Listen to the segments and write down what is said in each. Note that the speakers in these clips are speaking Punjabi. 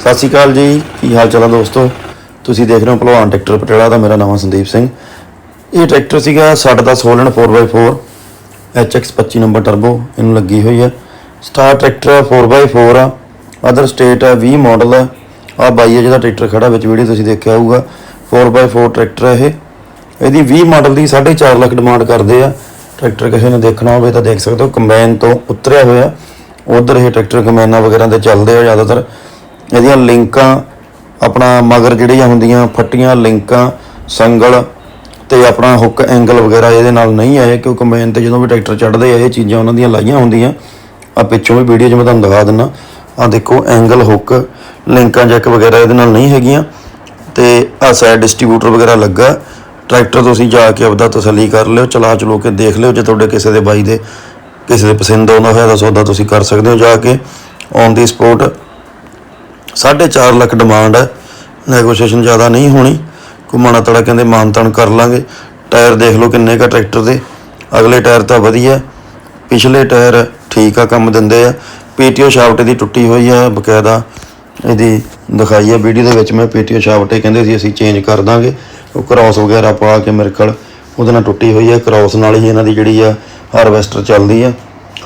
ਸਤਿ ਸ਼੍ਰੀ ਅਕਾਲ ਜੀ। ਕੀ ਹਾਲ ਚਾਲ ਆ ਦੋਸਤੋ? ਤੁਸੀਂ ਦੇਖ ਰਹੇ ਹੋ ਭਲਵਾਨ ਟਰੈਕਟਰ ਪਟਿਆਲਾ ਦਾ, ਮੇਰਾ ਨਾਮ ਹੈ ਸੰਦੀਪ ਸਿੰਘ। ਇਹ ਟਰੈਕਟਰ ਸੀਗਾ 6010 Holland 4x4 HX 25 number turbo ਇਹਨੂੰ ਲੱਗੀ ਹੋਈ ਹੈ ਸਟਾਰ ਟਰੈਕਟਰ 4x4 ਆ। ਅਦਰ ਸਟੇਟ ਹੈ 20 ਮਾਡਲ ਹੈ ਆ ਬਾਈ ਹੈ ਜਿਹਦਾ ਟਰੈਕਟਰ ਖੜਾ, ਵਿੱਚ ਵੀਡੀਓ ਤੁਸੀਂ ਦੇਖਿਆ ਹੋਊਗਾ। 4x4 ਟਰੈਕਟਰ ਹੈ ਇਹ। ਇਹਦੀ 20 ਮਾਡਲ ਦੀ 4.5 ਲੱਖ ਡਿਮਾਂਡ ਕਰਦੇ ਆ। ਟਰੈਕਟਰ ਕਿਸੇ ਨੇ ਦੇਖਣਾ ਹੋਵੇ ਤਾਂ ਦੇਖ ਸਕਦੇ ਹੋ। ਕੰਬਾਈਨ ਤੋਂ ਉਤਰਿਆ ਹੋਇਆ। ਉਧਰ ਇਹ ਟਰੈਕਟਰ ਕੰਬਾਈਨਾਂ ਵਗੈਰਾ ਤੇ ਚੱਲਦੇ ਆ ਜ਼ਿਆਦਾਤਰ। ਇਹਦੀਆਂ ਲਿੰਕਾਂ ਆਪਣਾ ਮਗਰ ਜਿਹੜੀਆਂ ਹੁੰਦੀਆਂ ਫੱਟੀਆਂ ਲਿੰਕਾਂ, ਸੰਗਲ ਤੇ ਆਪਣਾ ਹੁੱਕ ਐਂਗਲ ਵਗੈਰਾ ਇਹਦੇ ਨਾਲ ਨਹੀਂ ਆਏ, ਕਿਉਂਕਿ ਕੰਬਾਈਨ ਤੇ ਜਦੋਂ ਵੀ ਟਰੈਕਟਰ ਚੜ੍ਹਦੇ ਆ, ਇਹ ਚੀਜ਼ਾਂ ਉਹਨਾਂ ਦੀਆਂ ਲਾਈਆਂ ਹੁੰਦੀਆਂ। ਆ ਪਿੱਛੋਂ ਵੀ ਵੀਡੀਓ 'ਚ ਮੈਂ ਤੁਹਾਨੂੰ ਦਿਖਾ ਦਿੰਨਾ ਆ ਦੇਖੋ ਐਂਗਲ ਹੁੱਕ ਲਿੰਕਾਂ ਜੈਕ ਵਗੈਰਾ ਇਹਦੇ ਨਾਲ ਨਹੀਂ ਹੈਗੀਆਂ। ਤੇ ਆ ਸਾਈਡ ਡਿਸਟ੍ਰੀਬਿਊਟਰ ਵਗੈਰਾ ਲੱਗਾ। ਟਰੈਕਟਰ ਤੁਸੀਂ ਜਾ ਕੇ ਆਪਦਾ ਤਸੱਲੀ ਕਰ ਲਿਓ, ਚਲਾ ਚਲੋ ਕੇ ਦੇਖ ਲਿਓ ਜੇ ਤੁਹਾਡੇ ਕਿਸੇ ਦੇ ਬਾਈ ਦੇ, ਕਿਸੇ ਦੇ ਪਸੰਦ ਆਉਂਦਾ ਹੋਇਆ ਤਾਂ ਸੌਦਾ ਤੁਸੀਂ ਕਰ ਸਕਦੇ ਹੋ ਜਾ ਕੇ। ਔਨ ਦੀ ਸਪੋਰਟ 4.5 ਲੱਖ ਡਿਮਾਂਡ ਹੈ। ਨੈਗੋਸ਼ੀਏਸ਼ਨ ਜ਼ਿਆਦਾ ਨਹੀਂ ਹੋਣੀ। ਘੁੰਮਣਾ ਤੜਾ ਕਹਿੰਦੇ ਮਾਨਤਨ ਕਰ ਲਾਂਗੇ। ਟਾਇਰ ਦੇਖ ਲਓ ਕਿੰਨੇ ਕਾ ਟਰੈਕਟਰ ਦੇ। ਅਗਲੇ ਟਾਇਰ ਤਾਂ ਵਧੀਆ। ਪਿਛਲੇ ਟਾਇਰ ਠੀਕ ਆ, ਕੰਮ ਦਿੰਦੇ ਆ। ਪੀਟੀਓ ਸ਼ਾਫਟ ਦੀ ਟੁੱਟੀ ਹੋਈ ਆ ਬਕਾਇਦਾ। ਇਹਦੀ ਦਿਖਾਈ ਆ ਵੀਡੀਓ ਦੇ ਵਿੱਚ। ਮੈਂ ਪੀਟੀਓ ਸ਼ਾਫਟ ਇਹ ਕਹਿੰਦੇ ਸੀ, ਅਸੀਂ ਚੇਂਜ ਕਰ ਦਾਂਗੇ। ਉਹ ਕ੍ਰਾਸ ਵਗੈਰਾ ਪਾ ਕੇ ਮੇਰੇ ਕੋਲ ਉਹਦੇ ਨਾਲ ਟੁੱਟੀ ਹੋਈ ਆ। ਕ੍ਰਾਸ ਨਾਲ ਹੀ ਇਹਨਾਂ ਦੀ ਜਿਹੜੀ ਆ ਹਾਰਵੈਸਟਰ ਚੱਲਦੀ ਆ।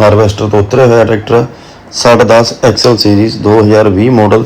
ਹਾਰਵੈਸਟਰ ਤੋਂ ਉਤਰਿਆ ਹੋਇਆ ਟਰੈਕਟਰ 6010 ਐਕਸਲ ਸੀਰੀਜ਼ 2020 ਮਾਡਲ